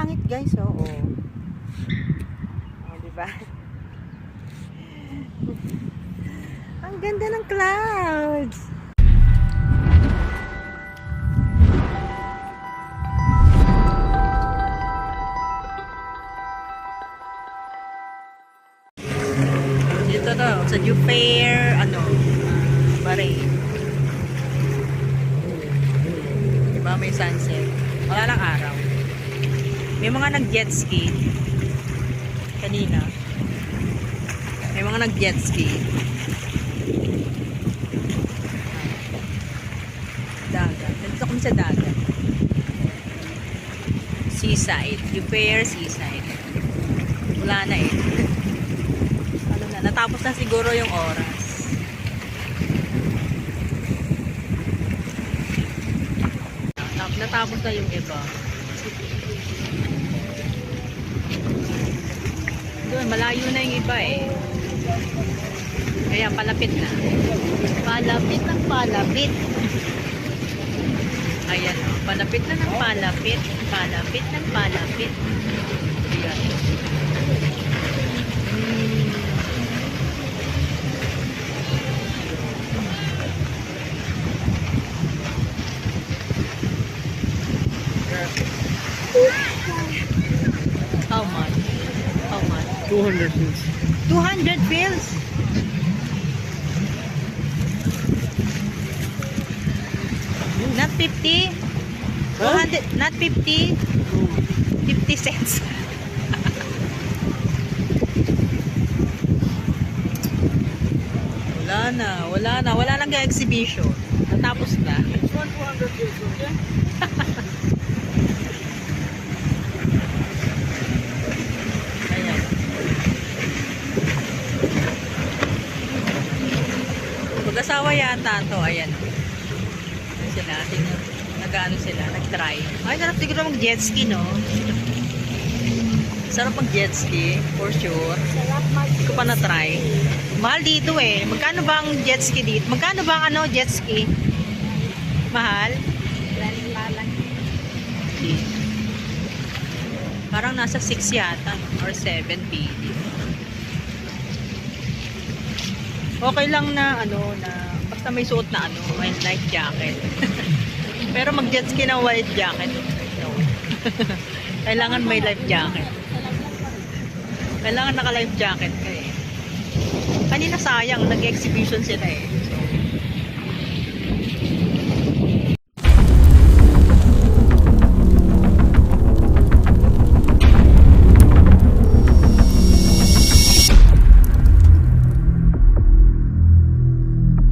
langit guys, oh. oh. Oh, di ba? Ang ganda ng clouds. Dito to, sa Jufair, ano, Bahrain. Diba may sunset? Wala lang araw. May mga nag-jet ski. Kanina. May mga nag-jet ski. Dagat. Nandito kami sa dagat. Seaside. Jufair Seaside. Wala na eh. ano na, natapos na siguro yung oras. Nat- Natapos na yung iba. Malayo na yung iba eh. Kaya palapit na. Palapit ng palapit. Ayan o. Palapit na ng palapit. Palapit ng palapit. 200 please. 200 bills. Not 50. 200, not 50. 50 cents. wala na, wala na, wala nang exhibition. Natapos na. This one 200 please, okay? Ayan. Mag-asawa yata to. Ayan. Sila. Nag-ano sila. Nag-try. Ay, sarap siguro mag-jet ski, no? Sarap mag-jet ski. For sure. Hindi ko pa na-try. Mahal dito eh. Magkano ba ang jet ski dito? Magkano ba ang ano, jet ski? Mahal? Parang nasa 6 yata or 7 PD. Okay lang na ano na basta may suot na ano, may life jacket. Pero mag-jet ski na white jacket. No. Kailangan may life jacket. Kailangan naka-life jacket ka eh. Kanina sayang, nag-exhibition sila eh.